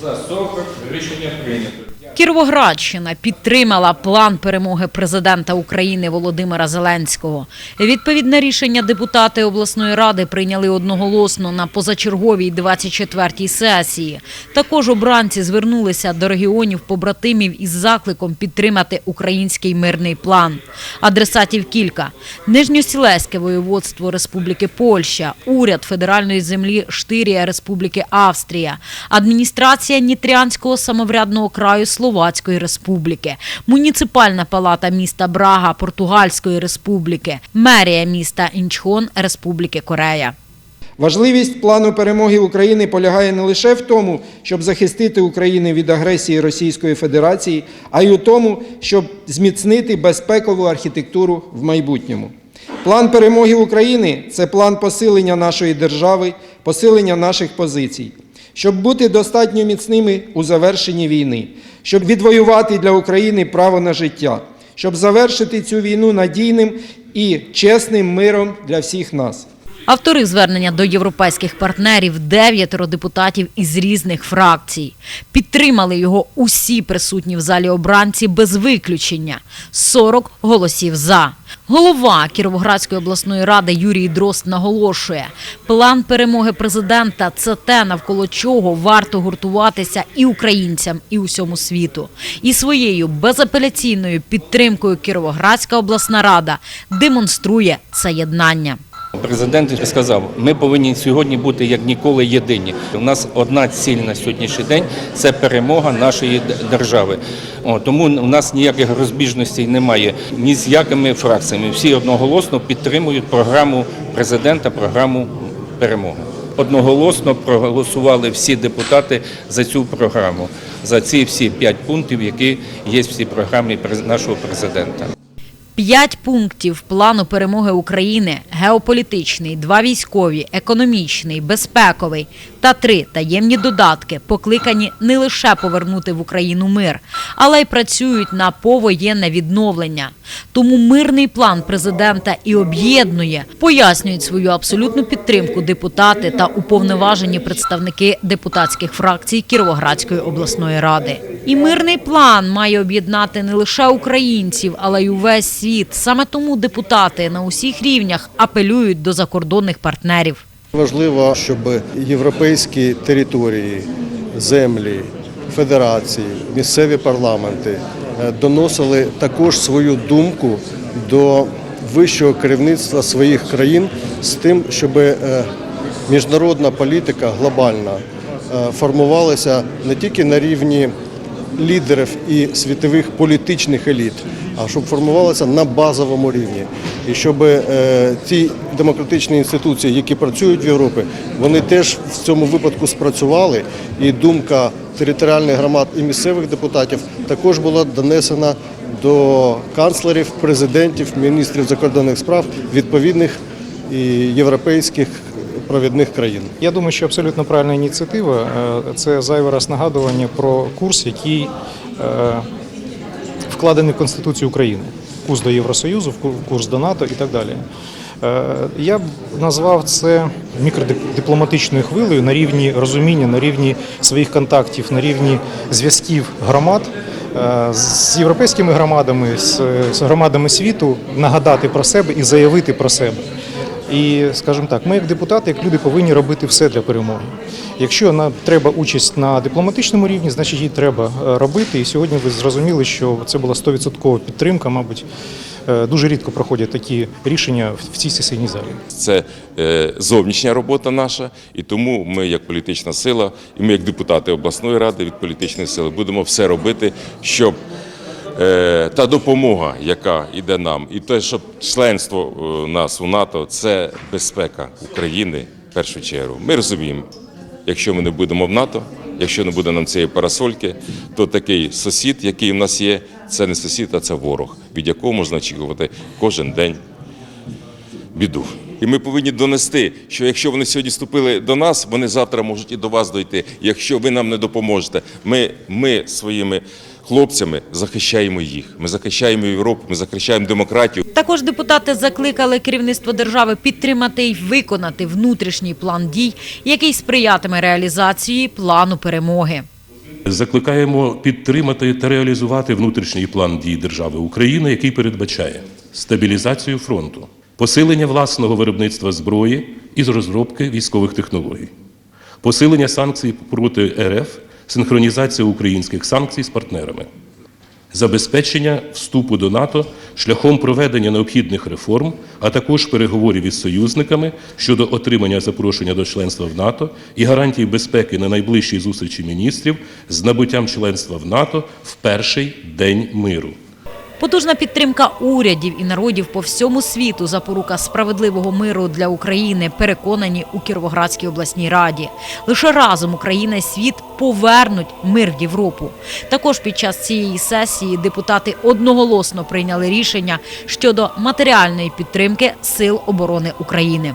За 40 рішення прийнято. Кіровоградщина підтримала план перемоги президента України Володимира Зеленського. Відповідне рішення депутати обласної ради прийняли одноголосно на позачерговій 24-й сесії. Також обранці звернулися до регіонів побратимів із закликом підтримати український мирний план. Адресатів кілька: Нижньосілеське воєводство Республіки Польща, уряд федеральної землі Штирія Республіки Австрія, адміністрація Нітрянського самоврядного краю Словацької Республіки, муніципальна палата міста Брага Португальської Республіки, мерія міста Інчхон Республіки Корея. Важливість плану перемоги України полягає не лише в тому, щоб захистити Україну від агресії Російської Федерації, а й у тому, щоб зміцнити безпекову архітектуру в майбутньому. План перемоги України це план посилення нашої держави, посилення наших позицій, щоб бути достатньо міцними у завершенні війни, щоб відвоювати для України право на життя, щоб завершити цю війну надійним і чесним миром для всіх нас. Автори звернення до європейських партнерів дев'ятеро депутатів із різних фракцій. Підтримали його усі присутні в залі обранці без виключення 40 голосів за. Голова Кіровоградської обласної ради Юрій Дрозд наголошує, план перемоги президента це те, навколо чого варто гуртуватися і українцям, і усьому світу. І своєю безапеляційною підтримкою Кіровоградська обласна рада демонструє це єднання. Президент сказав, ми повинні сьогодні бути як ніколи єдині. У нас одна ціль на сьогоднішній день це перемога нашої держави. О, тому у нас ніяких розбіжностей немає ні з якими фракціями. Всі одноголосно підтримують програму президента, програму перемоги. Одноголосно проголосували всі депутати за цю програму, за ці всі п'ять пунктів, які є в цій програмі нашого президента. П'ять пунктів плану перемоги України геополітичний, два військові, економічний, безпековий та три таємні додатки покликані не лише повернути в Україну мир, але й працюють на повоєнне відновлення. Тому мирний план президента і об'єднує, пояснюють свою абсолютну підтримку депутати та уповноважені представники депутатських фракцій Кіровоградської обласної ради. І мирний план має об'єднати не лише українців, але й увесь світ. Саме тому депутати на усіх рівнях апелюють до закордонних партнерів. Важливо, щоб європейські території, землі, федерації, місцеві парламенти е, доносили також свою думку до вищого керівництва своїх країн з тим, щоб е, міжнародна політика глобальна е, формувалася не тільки на рівні лідерів і світових політичних еліт, а щоб формувалася на базовому рівні. І щоб е, ті демократичні інституції, які працюють в Європі, вони теж в цьому випадку спрацювали. І думка територіальних громад і місцевих депутатів також була донесена до канцлерів, президентів, міністрів закордонних справ відповідних і європейських провідних країн. Я думаю, що абсолютно правильна ініціатива. Е, Це зайвий раз нагадування про курс, який е, вкладений в Конституцію України. Курс до Євросоюзу, курс до НАТО і так далі. Е, Я б назвав це мікродипломатичною хвилею на рівні розуміння, на рівні своїх контактів, на рівні зв'язків громад з європейськими громадами, з громадами світу, нагадати про себе і заявити про себе. І, скажімо так, ми як депутати, як люди повинні робити все для перемоги. Якщо нам треба участь на дипломатичному рівні, значить її треба е, робити. І сьогодні ви зрозуміли, що це була 100% підтримка. Мабуть, Е, дуже рідко проходять такі рішення в цій сесійній залі. Це е, зовнішня робота наша, і тому ми, як політична сила, і ми, як депутати обласної ради від політичної сили, будемо все робити, щоб та допомога, яка йде нам, і те, щоб членство е, нас у НАТО, це безпека України в першу чергу. Ми розуміємо, якщо ми не будемо в НАТО, якщо не буде нам цієї парасольки, то такий сусід, який в нас є, це не сусід, а це ворог, від якого можна очікувати кожен день біду. І ми повинні донести, що якщо вони сьогодні вступили до нас, вони завтра можуть і до вас дойти. Якщо ви нам не допоможете, ми, ми своїми хлопцями захищаємо їх. Ми захищаємо Європу, ми захищаємо демократію. Також депутати закликали керівництво держави підтримати і виконати внутрішній план дій, який сприятиме реалізації плану перемоги. Закликаємо підтримати та реалізувати внутрішній план дій держави України, який передбачає стабілізацію фронту, посилення власного виробництва зброї і з розробки військових технологій, посилення санкцій проти РФ, синхронізація українських санкцій з партнерами, забезпечення вступу до НАТО шляхом проведення необхідних реформ, а також переговорів із союзниками щодо отримання запрошення до членства в НАТО і гарантій безпеки на найближчій зустрічі міністрів з набуттям членства в НАТО в перший день миру. Потужна підтримка урядів і народів по всьому світу запорука справедливого миру для України переконані у Кіровоградській обласній раді. Лише разом Україна і світ повернуть мир в Європу. Також під час цієї сесії депутати одноголосно прийняли рішення щодо матеріальної підтримки сил оборони України.